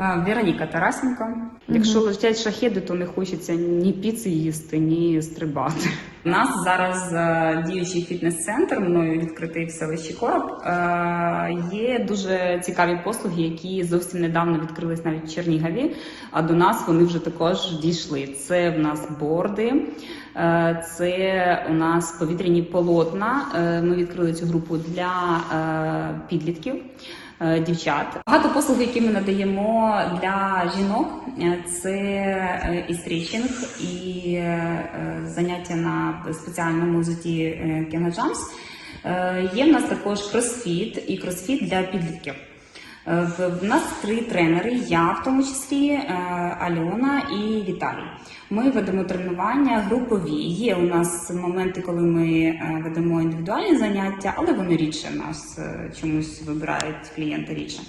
Вероніка Тарасенко. Якщо летять шахеди, то не хочеться ні піци їсти, ні стрибати. У нас зараз е, діючий фітнес-центр, мною відкритий в селищі Короб. Е, Є дуже цікаві послуги, які зовсім недавно відкрились навіть в Чернігові. А до нас вони вже також дійшли. Це в нас борди, е, це у нас повітряні полотна. Ми відкрили цю групу для підлітків дівчат. Багато послуг, які ми надаємо для жінок, е, це е, і стрічинг, і е, заняття на спеціальному взутті е, Кенга Джамс. Е, Є в нас також кросфіт і кросфіт для підлітків. Е, В нас три тренери, я в тому числі, е, Альона і Віталій. Ми ведемо тренування групові. Є у нас моменти, коли ми е, ведемо індивідуальні заняття, але вони рідше нас чомусь вибирають клієнти рідше.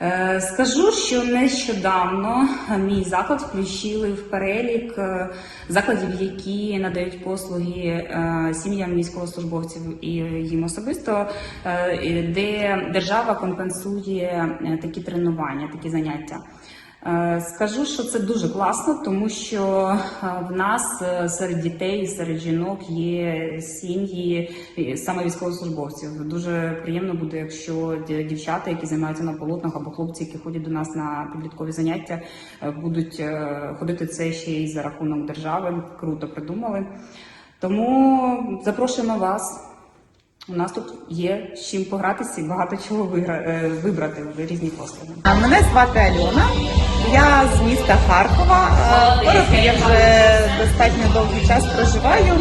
Е, Скажу, що нещодавно мій заклад включили в перелік е, закладів, які надають послуги е, сім'ям військовослужбовців і їм особисто, де держава компенсує такі тренування, такі заняття. Е, Скажу, що це дуже класно, тому що е, в нас е, серед дітей, серед жінок є сім'ї саме військовослужбовців. Дуже приємно буде, якщо дівчата, які займаються на полотнах, або хлопці, які ходять до нас на підліткові заняття, будуть ходити це ще й за рахунок держави. Круто придумали. Тому запрошуємо вас. У нас тут є з чим погратися і багато чого е, вибрати в різні послуги. Мене звати Альона. Я з міста Харкова. Е, я вже достатньо довгий час проживаю.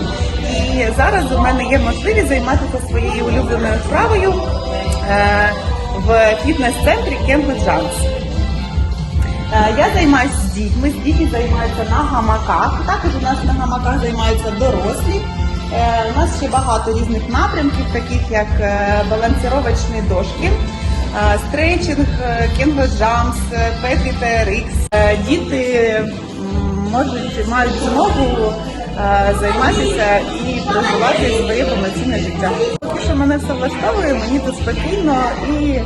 І зараз у мене є можливість займатися своєю улюбленою справою е, в фітнес-центрі Джанс. Е, Я займаюся з дітьми, з дітьми займаються на гамаках. Також у нас на гамаках займаються дорослі. Е, У нас ще багато різних напрямків, таких як е, балансировочні дошки, е, стрейчинг, кінго джамс, петлі TRX. Діти можуть мають змогу займатися і проживати своє повноцінне життя. Тому що мене все влаштовує, мені тут спокійно і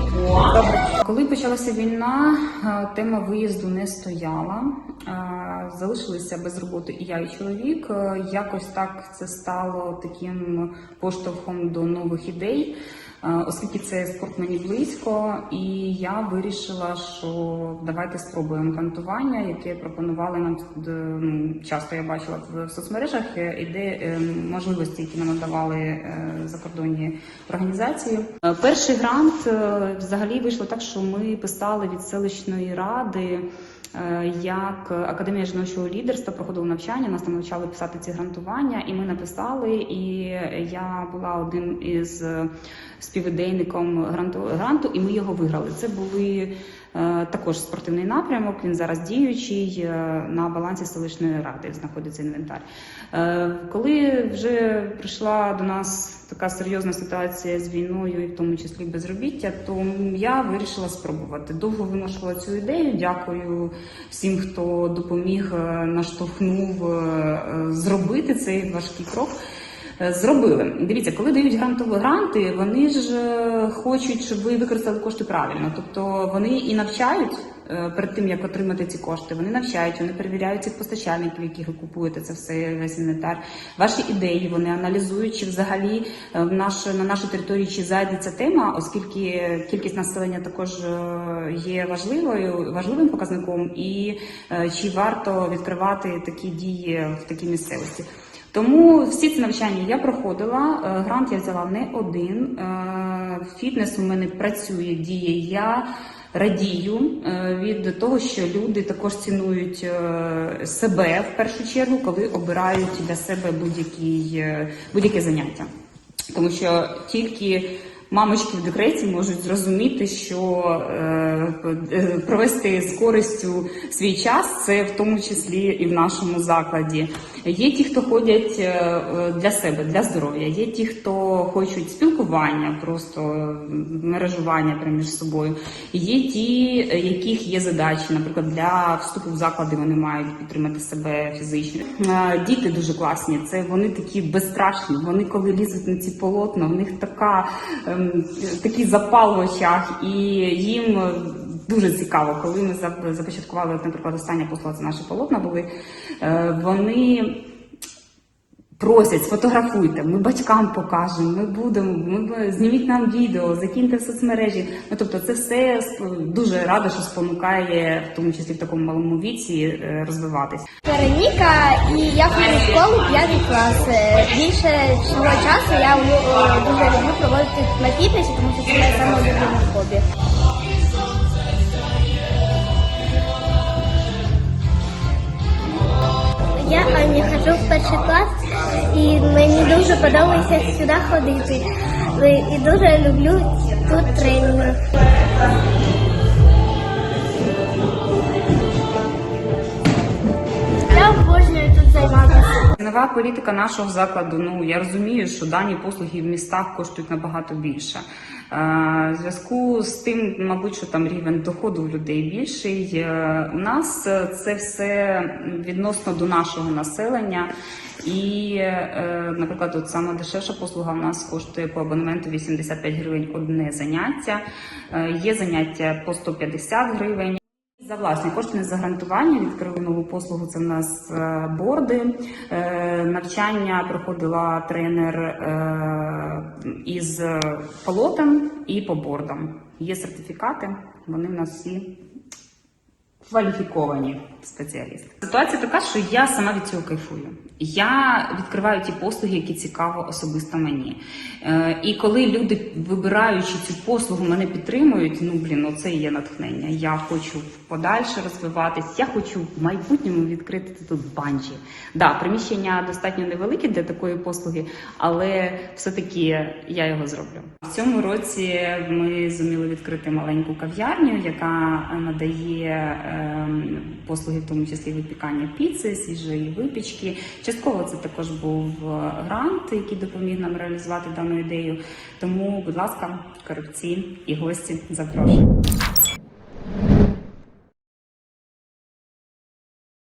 добре. Коли почалася війна, е, тема виїзду не стояла. Е, Залишилися без роботи і я, і чоловік. Е, Якось так це стало таким поштовхом до нових ідей, оскільки це спорт мені близько, і я вирішила, що давайте спробуємо кантування, яке пропонували нам е, ну, часто я бачила в соцмережах, е, і е, можливості, які нам надавали е, закордонні організації. Е, Перший грант е, взагалі вийшло так, що ми писали від селищної ради. Е, Як академія жіночого лідерства проходила навчання, нас там навчали писати ці грантування, і ми написали. І я була одним із співідейником гранту, гранту, і ми його виграли. Це були також спортивний напрямок. Він зараз діючий е, на балансі селищної ради. Знаходиться інвентар. Е, Коли вже прийшла до нас така серйозна ситуація з війною, і в тому числі безробіття, то я вирішила спробувати. Довго виношувала цю ідею. Дякую всім, хто допоміг, е, наштовхнув е, зробити цей важкий крок. Е, Зробили. Дивіться, коли дають грантові гранти, вони ж е, хочуть, щоб ви використали кошти правильно. Тобто вони і навчають е, перед тим, як отримати ці кошти. Вони навчають, вони перевіряють цих постачальників, яких ви купуєте це все весь інвентар. Ваші ідеї вони аналізують, чи взагалі в наш, на нашій території чи зайде ця тема, оскільки кількість населення також є важливою, важливим показником, і чи варто відкривати такі дії в такій місцевості. Тому всі ці навчання я проходила. е, Грант я взяла не один. е, Фітнес у мене працює, діє. Я радію е, від того, що люди також цінують себе в першу чергу, коли обирають для себе будь-які будь-яке заняття. Тому що тільки мамочки в декреті можуть зрозуміти, що е, е, провести з користю свій час це в тому числі і в нашому закладі. Є ті, хто ходять е, для себе, для здоров'я, є ті, хто хочуть спілкування, просто мережування між собою. Є ті, яких є задачі, наприклад, для вступу в заклади вони мають підтримати себе фізично. Діти дуже класні. Це вони такі безстрашні. Вони коли лізуть на ці полотна, в них така такий запал в очах, і їм. дуже цікаво, коли ми започаткували, наприклад, остання послуга, це наші полотна були. е, Вони просять, сфотографуйте, ми батькам покажемо, ми будемо, ми зніміть нам відео, закиньте в соцмережі. Ну тобто, це все дуже радо, що спонукає, в тому числі в такому малому віці, е, розвиватись. Вероніка, і я ходжу в школу 5 клас. Е, Більше всього часу я е, дуже люблю проводити на фітнесі, тому що це моє саме улюблене хобі. Я Аня хожу в перший клас і мені дуже подобається сюди ходити. І дуже люблю тут тренінг. Займатися. Нова політика нашого закладу. Ну я розумію, що дані послуги в містах коштують набагато більше. Е, В зв'язку з тим, мабуть, що там рівень доходу у людей більший. Е, У нас е, це все відносно до нашого населення. І, наприклад, от саме дешевша послуга в нас коштує по абонементу 85 гривень одне заняття. Є заняття по 150 гривень. За власні кошти не за гарантування відкрили нову послугу. Це в нас е, борди. Е, Навчання проходила тренер е, із полотом і по бордам. Є сертифікати, вони в нас всі кваліфіковані спеціалісти. Ситуація така, що я сама від цього кайфую. Я відкриваю ті послуги, які цікаво особисто мені. Е, і коли люди, вибираючи цю послугу, мене підтримують, ну блін, ну це є натхнення. Я хочу подальше розвиватись. Я хочу в майбутньому відкрити тут банджі. Да, приміщення достатньо невелике для такої послуги, але все-таки я його зроблю. В цьому році ми зуміли відкрити маленьку кав'ярню, яка надає ем, послуги, в тому числі випікання піци, свіжої випічки. Частково це також був е, грант, який допоміг нам реалізувати дану ідею. Тому, будь ласка, корупції і гості запрошую.